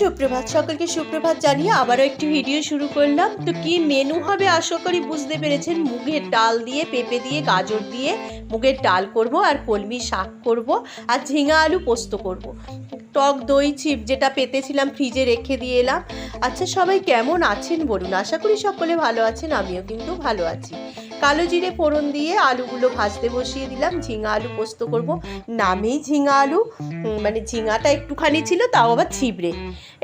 সুপ্রভাত, সকলকে সুপ্রভাত জানিয়ে আবারও একটি ভিডিও শুরু করলাম। তো কি মেনু হবে আশা করি বুঝতে পেরেছেন। মুগের ডাল দিয়ে, পেঁপে দিয়ে, গাজর দিয়ে মুগের ডাল করব আর কলমি শাক করব আর ঝিঙা আলু পোস্ত করব। টক দই ছিপ যেটা পেতেছিলাম ফ্রিজে রেখে দিয়ে এলাম। আচ্ছা সবাই কেমন আছেন বলুন? আশা করি সকলে ভালো আছেন, আমিও কিন্তু ভালো আছি। কালো জিরে ফোড়ন দিয়ে আলুগুলো ভাজতে বসিয়ে দিলাম। ঝিঙা আলু পোস্ত করব। নামেই ঝিঙা আলু মানে ঝিঙাটা একটুখানি ছিল, তাও আবার ছিবড়ে।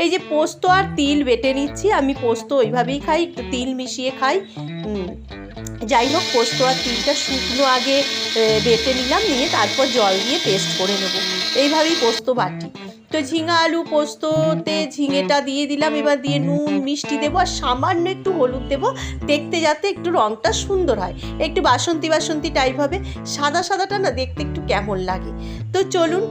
এই যে পোস্ত আর তিল বেটে নিচ্ছি, আমি পোস্ত ওইভাবেই খাই, একটু তিল মিশিয়ে খাই। যাই হোক, পোস্ত আর তিলটা শুকনো আগে বেটে নিলাম, নিয়ে তারপর জল দিয়ে পেস্ট করে নেব। এইভাবেই পোস্ত বাটি। তো ঝিঙা আলু পোস্ততে ঝিঙেটা দিয়ে দিলাম। এবার দিয়ে নুন, মিষ্টি দেবো আর সামান্য একটু হলুদ দেবো। দেখতে যাতে একটু রঙটা সুন্দর হয়। একটু বাসন্তী বাসন্তী টাইপ হবে। সাদা সাদাটা না দেখতে একটু কেমন লাগে। তো চলুন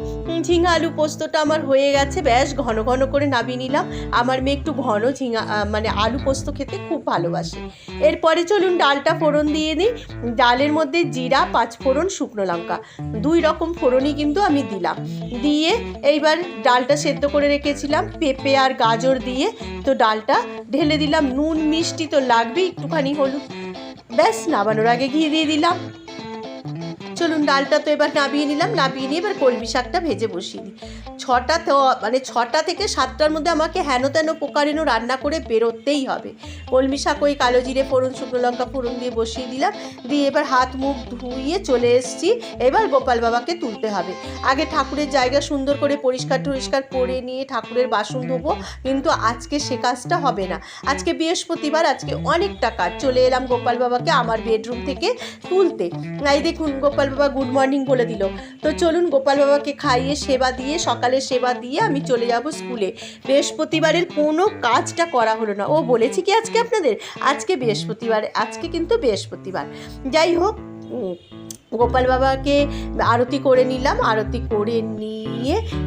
ঝিঙা আলু পোস্তটা আমার হয়ে গেছে। বেশ ঘন ঘন করে নামিয়ে নিলাম। আমার মেয়ে একটু ঘন ঝিঙা মানে আলু পোস্ত খেতে খুব ভালোবাসে। এরপরে চলুন ডালটা ফোড়ন দিয়ে দিই ডালের মধ্যে জিরা পাঁচ ফোড়ন শুকনো লঙ্কা। দুই রকম ফোড়নই কিন্তু আমি দিলাম। দিয়ে এইবার ডালটা সেদ্ধ করে রেখেছিলাম, পেঁপে আর গাজর দিয়ে। তো ডালটা ঢেলে দিলাম, নুন মিষ্টি তো লাগবেই, একটুখানি হলুদ। ব্যাস, নামানোর আগে ঘি দিয়ে দিলাম। চলুন ডালটা তো এবার নাবিয়ে নিলাম নাবিয়ে নিয়ে এবার কলমি শাকটা ভেজে বসিয়ে দিই। ছটা তো মানে ছটা থেকে সাতটার মধ্যে আমাকে হেন তেন পোকারেনো রান্না করে বেরোতেই হবে। কলমি শাক ওই কালো জিরে, ফোড়ন, শুকনো লঙ্কা, ফোড়ন দিয়ে বসিয়ে দিলাম। দিয়ে এবার হাত মুখ ধুইয়ে চলে এসেছি। এবার গোপাল বাবাকে তুলতে হবে। আগে ঠাকুরের জায়গা সুন্দর করে পরিষ্কার টরিষ্কার করে নিয়ে ঠাকুরের বাসন ধোবো, কিন্তু আজকে সে কাজটা হবে না। আজকে বৃহস্পতিবার, আজকে অনেকটা কাজ। চলে এলাম গোপাল বাবাকে আমার বেডরুম থেকে তুলতে। এই দেখুন, গোপাল বাবা গুড মর্নিং বলে দিল। তো চলুন গোপাল বাবাকে খাইয়ে সেবা দিয়ে সকালে সেবা দিয়ে আমি চলে যাব স্কুলে। বৃহস্পতিবারের কোনো কাজটা করা হলো না। ও বলেছি কি আজকে আপনাদের? আজকে বৃহস্পতিবার, আজকে কিন্তু বৃহস্পতিবার। যাই হোক গোপাল বাবাকে আরতি করে নিলাম। আরতি করে নিয়ে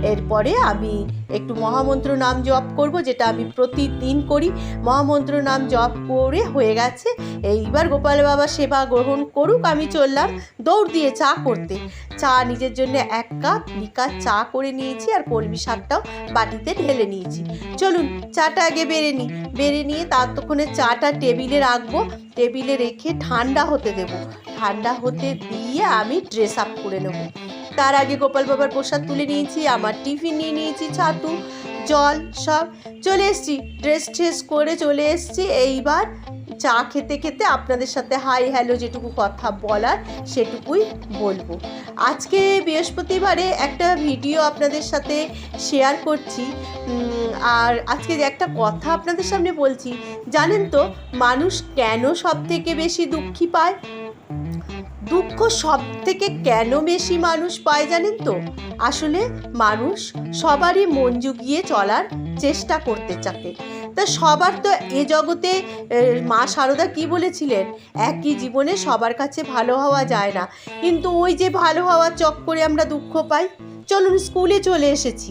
এরপরে আমি একটু মহামন্ত্র নাম জপ করব, যেটা আমি প্রতিদিন করি। মহামন্ত্র নাম জপ করে হয়ে গেছে। এইবার গোপাল বাবা সেবা গ্রহণ করুক, আমি চললাম দৌড় দিয়ে চা করতে। চা নিজের জন্য এক কাপ লিকার চা করে নিয়েছি আর কলমি শাকটাও বাটিতে ঢেলে নিয়েছি। চলুন, চাটা আগে বেড়ে নিই। বেড়ে নিয়ে ততক্ষণে চাটা টেবিলে রাখব। টেবিলে রেখে ঠান্ডা হতে দেবো। ঠান্ডা হতে দিয়ে আমি ড্রেস আপ করে নেব। তার আগে গোপাল বাবার প্রসাদ তুলে নিয়েছি, আমার টিফিন নিয়ে নিয়েছি, ছাতু, জল সব। চলে এসছি ড্রেস ট্রেস করে চলে এসছি। এইবার চা খেতে খেতে আপনাদের সাথে হাই হ্যালো যেটুকু কথা বলার সেটুকুই বলব। আজকে বৃহস্পতিবারে একটা ভিডিও আপনাদের সাথে শেয়ার করছি। আর আজকে একটা কথা আপনাদের সামনে বলছি, জানেন তো, মানুষ কেন সব থেকে বেশি দুঃখী পায়? দুঃখ সব থেকে কেন বেশি মানুষ পায় জানেন তো? আসলে মানুষ সবারই মন জুগিয়ে চলার চেষ্টা করতে চাকে তা সবার তো এ জগতে মা সারদা কি বলেছিলেন? একই জীবনে সবার কাছে ভালো হওয়া যায় না। কিন্তু ওই যে ভালো হওয়ার চক্করে আমরা দুঃখ পাই। চলুন স্কুলে চলে এসেছি।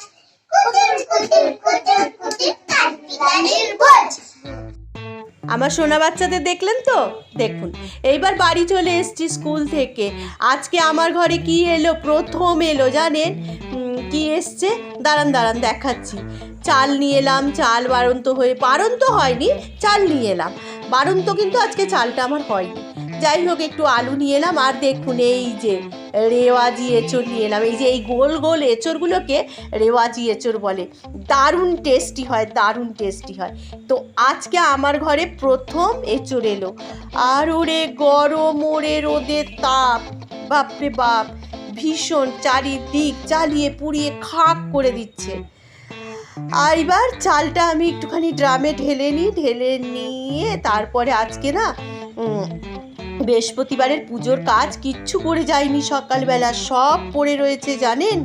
আমার সোনা বাচ্চাদের দেখলেন তো? দেখুন, এইবার বাড়ি চলে এসেছি স্কুল থেকে। আজকে আমার ঘরে কি এলো? প্রথম এলো, জানেন? কি এসছে? দাঁড়ান দাঁড়ান, দেখাচ্ছি। চাল নিয়ে এলাম, চাল বারন্ত হয়ে বারন্ত হয়নি, চাল নিয়ে এলাম। বারন্ত কিন্তু আজকে চালটা আমার হয়নি। যাই হোক, একটু আলু নিয়ে এলাম, আর দেখুন এই যে রেওয়াজি এঁচড় নিয়ে এলাম। এই যে এই গোল গোল এঁচড়গুলোকে রেওয়াজি এঁচড় বলে। দারুণ টেস্টি হয়, দারুণ টেস্টি হয়। তো আজকে আমার ঘরে প্রথম এঁচড় এলো। আর ওরে গরম, ওরে রোদের তাপ, বাপরে বাপ, ভীষণ চারিদিক চালিয়ে পুড়িয়ে খাক করে দিচ্ছে। আর এবার চালটা আমি একটুখানি ড্রামে ঢেলে নিই, ঢেলে নিয়ে তারপরে আজকে না বৃহস্পতিবারের পুজোর কাজ কিচ্ছু করে যায়নি সকালবেলা সব পড়ে রয়েছে জানেন?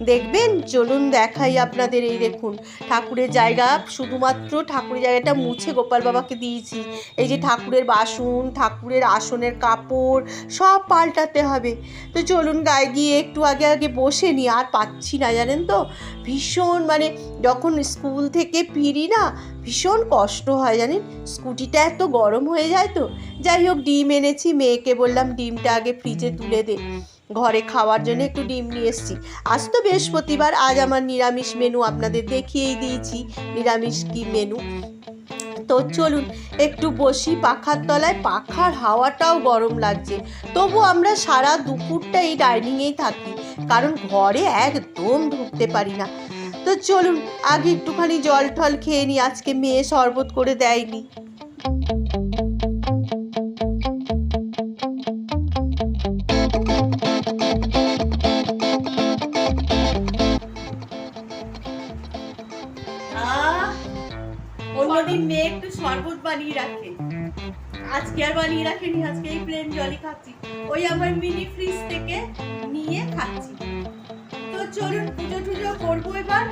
দেখবেন? চলুন দেখাই আপনাদের এই দেখুন। ঠাকুরের জায়গা, শুধুমাত্র ঠাকুরের জায়গাটা মুছে গোপাল বাবাকে দিয়েছি। এই যে ঠাকুরের বাসন, ঠাকুরের আসনের কাপড়, সব পাল্টাতে হবে। তো চলুন গায়ে গিয়ে একটু আগে আগে বসে নি, আর পাচ্ছি না, জানেন তো? ভীষণ মানে যখন স্কুল থেকে ফিরি না, ভীষণ কষ্ট হয়, জানেন? স্কুটিটা এত গরম হয়ে যায় তো? যাই হোক, ডিম এনেছি, মেয়েকে বললাম, ডিমটা আগে ফ্রিজে তুলে দে। ঘরে খাওয়ার জন্য একটু ডিম নিয়ে এসেছি। আজ তো বৃহস্পতিবার আজ আমার নিরামিষ মেনু আপনাদের দেখিয়েই দিয়েছি। নিরামিষ কি মেনু তো চলুন একটু বসি পাখার তলায়। পাখার হাওয়াটাও গরম লাগছে। তবু আমরা সারা দুপুরটা এই ডাইনিংয়েই থাকি কারণ ঘরে একদম ঢুকতে পারি না। তো চলুন আগে একটুখানি জল টল খেয়ে নিই। আজকে মেয়ে শরবত করে দেয়নি। অন্যদিন মেয়ে একটু শরবত বানিয়ে রাখে। আজকে আর বানিয়ে রাখেনি আজকে এই প্লেন জলই খাচ্ছি। ওই আমার মিনি ফ্রিজ থেকে নিয়ে খাচ্ছি। তো চলুন পুজো টুজো করব এবার।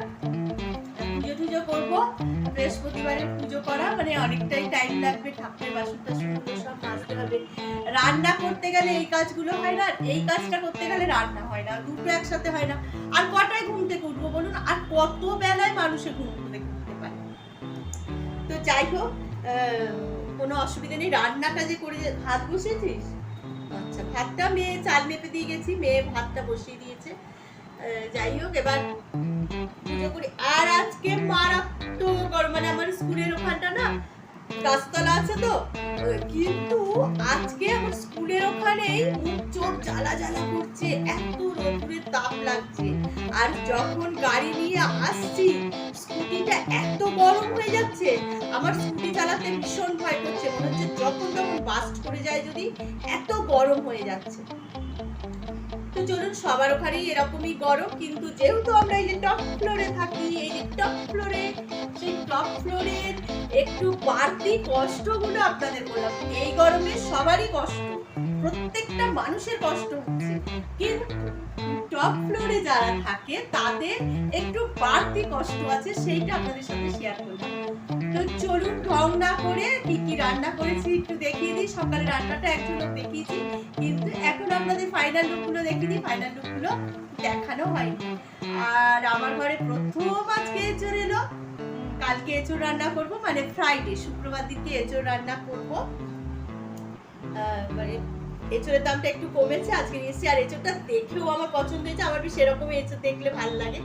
পুজো টুজো করব। পুজো করা মানে অনেকটাই টাইম লাগবে ঠাকুরের বাসন সব মাজতে হবে। রান্না করতে গেলে এই কাজগুলো হয় না এই কাজটা করতে গেলে রান্না হয় না। দুটো একসাথে হয় না। আর কটায় ঘুম থেকে উঠবো বলুন? আর কত বেলায় মানুষের ঘুম থেকে তো যাই হোক কোনো অসুবিধা নেই। রান্নাটা যে করে ভাত বসিয়েছিস? আচ্ছা। ভাতটা মেয়ে চাল মেপে দিয়ে গেছি মেয়ে ভাতটা বসিয়ে দিয়েছে। যাই হোক এবার পুজো করি। আর আজকে মারাত্মক গরম মানে আমার স্কুলের ওখানটা না গাছতলা আছে তো কিন্তু আজকে আমার জ্বালা জ্বালা করছে, এত তাপ লাগছে। আর যখন গাড়ি নিয়ে আসছি, স্কুটিটা এত গরম হয়ে যাচ্ছে, আমার স্কুটি চালাতে ভীষণ ভয় করছে। মনে হচ্ছে যখন তখন বাস্ট করে যায় যদি, এত গরম হয়ে যাচ্ছে। তো চলুন, সবার ওখানেই এরকমই গরম, কিন্তু যেহেতু আমরা এই যে টপ ফ্লোরে থাকি, এই যে টপ ফ্লোরে সেই টপ ফ্লোরের একটু বাড়তি কষ্টগুলো আপনাদের বললাম। এই গরমে সবারই কষ্ট। প্রত্যেকটা মানুষের কষ্ট হচ্ছে। কিন্তু টপ ফ্লোরে যারা থাকে, তাদের একটু বাড়তি কষ্ট আছে, সেইটা আপনাদের সাথে শেয়ার করলাম তো চলুন ঢং না করে কি কি রান্না করেছি একটু দেখিয়ে দিই। সকালে রান্নাটা এক ঝলক দেখিয়েছি, কিন্তু এখন আপনাদের ফাইনাল লুকগুলো দেখিয়ে দিই ফাইনাল লুকগুলো দেখানো হয়নি। আর আমার ঘরে প্রথম আজকে এঁচড় এলো। কালকে এঁচড় রান্না করব মানে ফ্রাইডে শুক্রবার দিকে এঁচড় রান্না করব। মানে এঁচড়ের দামটা একটু কমেছে, আজকে নিয়ে এসেছি। আর এঁচড়টা দেখেও আমার পছন্দ হয়েছে, আমার বেশ সেরকমই এঁচড় দেখলে ভালো লাগে।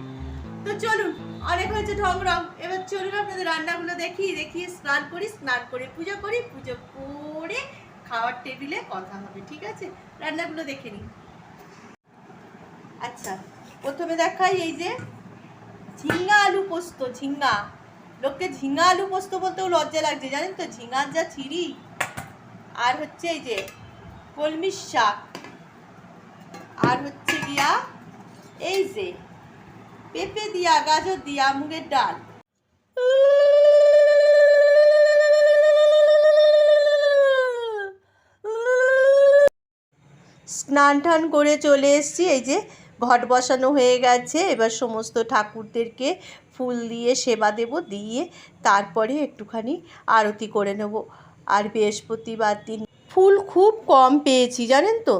তো চলুন, অনেক হয়েছে ঢং রং। এবার চলুন আপনাদের রান্নাগুলো দেখি, দেখিয়ে স্নান করি, স্নান করে পুজো করি, পুজো করে খাওয়ার টেবিলে কথা হবে, ঠিক আছে? রান্নাগুলো দেখে নিই। আচ্ছা প্রথমে দেখাই এই যে ঝিঙ্গা আলু পোস্ত ঝিঙ্গা লোককে ঝিঙ্গা আলু পোস্ত বলতেও লজ্জা লাগছে, জানেন তো? ঝিঙ্গার যা ছিরি। আর হচ্ছে এই যে কলমির শাক। আর হচ্ছে গিয়া, এই যে, পেঁপে দিয়া, গাজর দিয়া, মুগের ডাল। স্নান টান করে চলে এসেছি। এই যে, ঘট বসানো হয়ে গেছে। এবার সমস্ত ঠাকুরদেরকে ফুল দিয়ে সেবা দেব, দিয়ে তারপরে একটুখানি আরতি করে নেব। আর বৃহস্পতিবার দিন ফুল খুব কম পেয়েছি জানেন তো?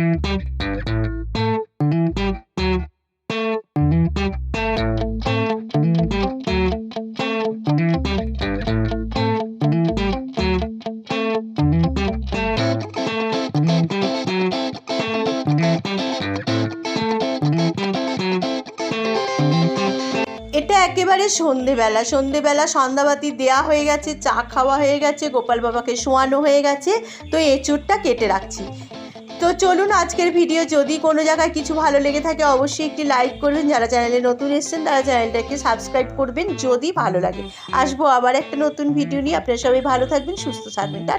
এটা একেবারে সন্ধেবেলা। সন্ধেবেলা সন্ধ্যাবাতি দেয়া হয়ে গেছে, চা খাওয়া হয়ে গেছে, গোপাল বাবাকে শোয়ানো হয়ে গেছে। তো এঁচুরটা কেটে রাখছি। তো চলুন আজকের ভিডিও যদি কোনো জায়গায় কিছু ভালো লেগে থাকে, অবশ্যই একটি লাইক করবেন। যারা চ্যানেলে নতুন এসছেন, তারা চ্যানেলটাকে সাবস্ক্রাইব করবেন যদি ভালো লাগে। আসব আবার একটা নতুন ভিডিও নিয়ে। আপনারা সবাই ভালো থাকবেন, সুস্থ থাকবেন। টাটা।